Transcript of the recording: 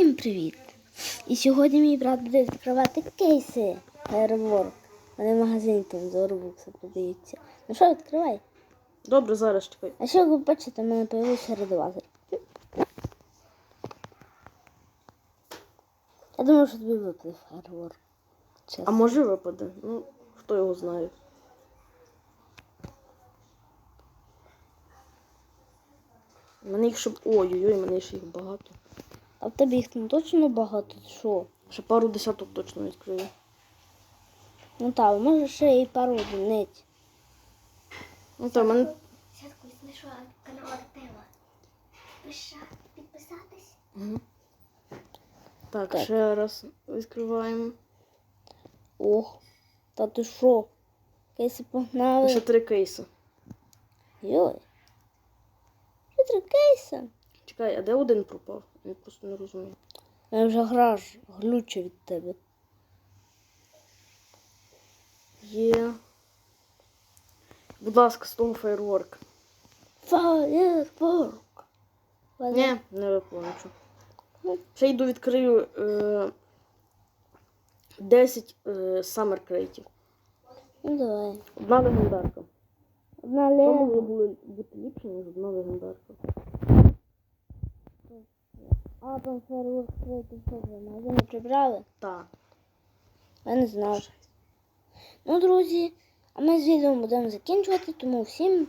Всім привіт! І сьогодні мій брат буде відкривати кейси Firework. Вони в магазині там за Robux продаються. Ну що, відкривай. Добре, зараз чекай. А ще ви бачите, в мене появився радіатор. Я думаю, що тобі випаде Firework. А може випаде? Ну, хто його знає. Мене їх щоб. Ой-ой-ой, мене ще їх багато. А в тебе їх там точно багато, що? Ще пару десяток точно відкрию. Ну так, може ще і пару одиниць. Ну так, мене. Спочатку знайшла канал Артема. Пиша, підписатись. Мгм. Так, Так. ще раз відкриваємо. Ох, та ти що? Кейси погнали. Ще три кейси. Йой. Що три кейси? Чекай, а де один пропав? Я просто не розумію. Я вже гра ж глюче від тебе. Є. Будь ласка, з того фейерворк. Firework. Ні, не. Ну. Ще йду відкрию е, 10 е, Summer крейтів. Ну давай. Одна легендарка. Одна Що могло бути ліпше, ніж одна легендарка? А там третій що ви магазини прибрали? Так. Я не знав. Ну, друзі, а ми з відео будемо закінчувати, тому всім